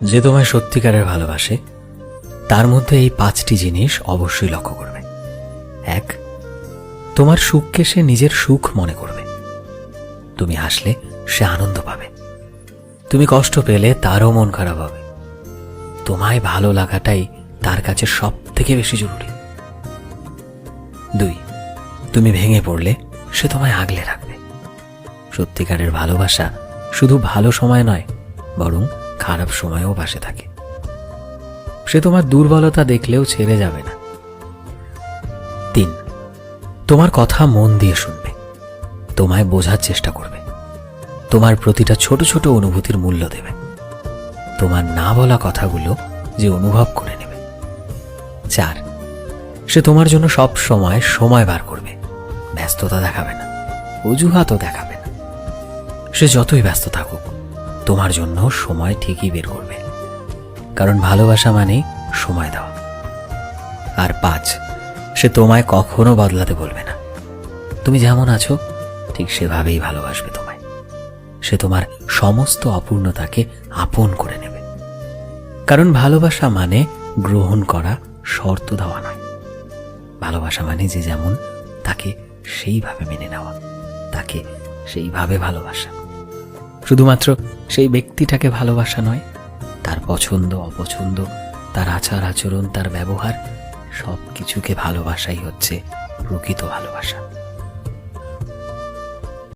যে তোমায় সত্যিকারের ভালোবাসে, তার মধ্যে এই পাঁচটি জিনিস অবশ্যই লক্ষ্য করবে। এক, তোমার সুখকে সে নিজের সুখ মনে করবে। তুমি হাসলে সে আনন্দ পাবে। তুমি কষ্ট পেলে তারও মন খারাপ হবে। তোমায় ভালো লাগাটাই তার কাছে সব থেকে বেশি জরুরি। দুই, তুমি ভেঙে পড়লে সে তোমায় আগলে রাখবে। সত্যিকারের ভালোবাসা শুধু ভালো সময় নয়, বরং খারাপ সময়েও পাশে থাকে। সে তোমার দুর্বলতা দেখলেও ছেড়ে যাবে না। তিন, তোমার কথা মন দিয়ে শুনবে। তোমায় বোঝার চেষ্টা করবে। তোমার প্রতিটা ছোট ছোট অনুভূতির মূল্য দেবে। তোমার না বলা কথাগুলো যে অনুভব করে নেবে। চার, সে তোমার জন্য সব সময় সময় বার করবে। ব্যস্ততা দেখাবে না। অজুহাতও দেখাবে না। সে যতই ব্যস্ত থাকুক তোমার জন্য সময় ঠিকই বের করবে। কারণ ভালোবাসা মানেই সময় দেওয়া। আর পাঁচ, সে তোমায় কখনো বদলাতে বলবে না। তুমি যেমন আছো, ঠিক সেভাবেই ভালোবাসবে তোমায়। সে তোমার সমস্ত অপূর্ণতাকে আপন করে নেবে। কারণ ভালোবাসা মানে গ্রহণ করা শর্ত দেওয়া নয়। ভালোবাসা মানে যে যেমন তাকে সেইভাবে মেনে নেওয়া, তাকে সেইভাবে ভালোবাসা। শুধুমাত্র সেই ব্যক্তিটাকে ভালোবাসা নয়, তার পছন্দ, অপছন্দ, তার আচার আচরণ, তার ব্যবহার সব কিছুকে ভালোবাসাই হচ্ছে প্রকৃত ভালোবাসা।